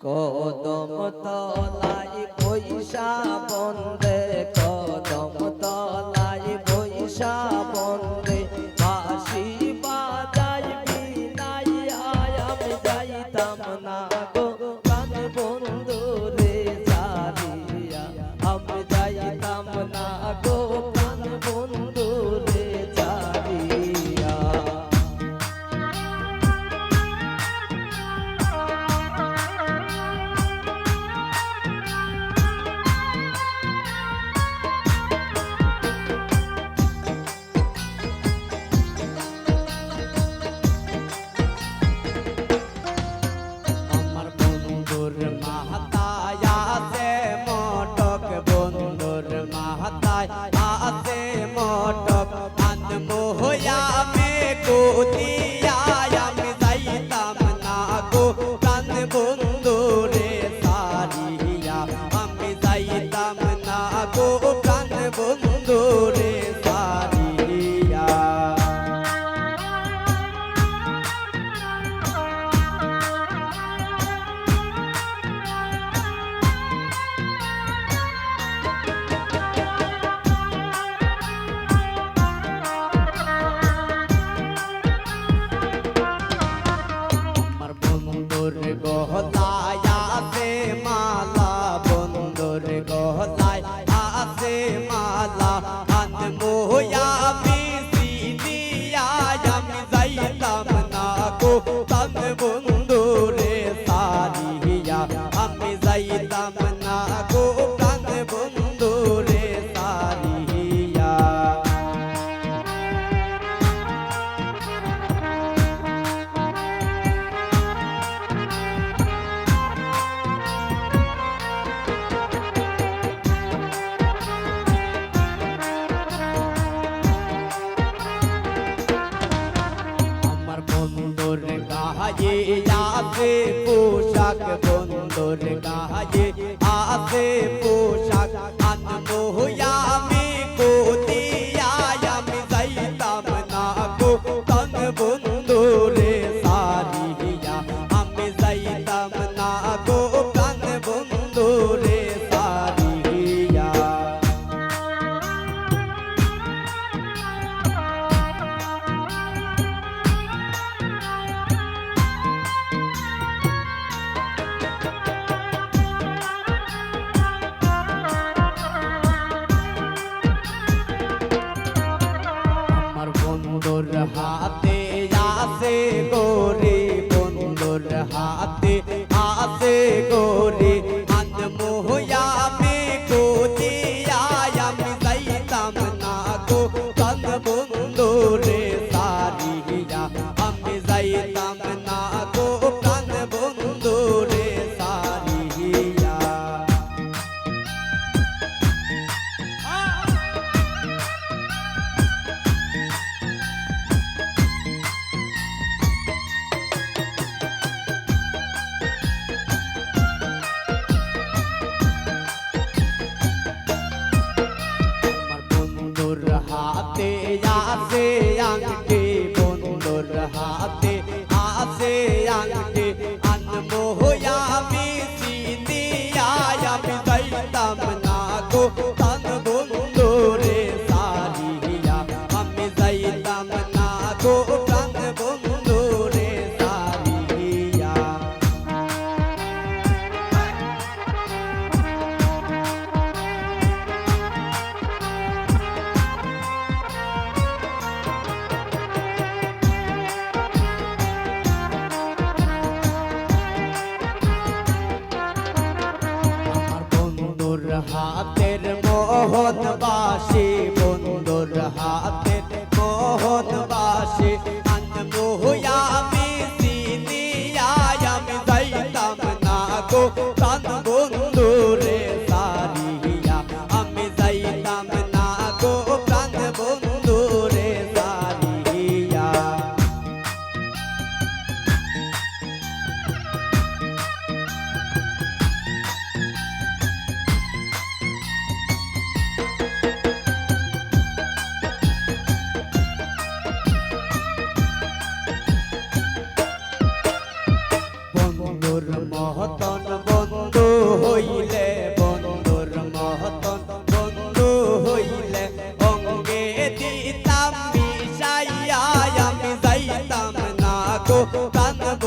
কদম তলাই বৈশা বন্দে কদম তলাই বৈশা কাজে আসে পোশাক বন্দর কাজে আসে তোর হাতে মহতন বন্ধু হইলে বন্ধুর মহতন বন্ধু হইলে অঙ্গে দিতাম, মিশাইয়া আমি যাইতাম না গো কান্দব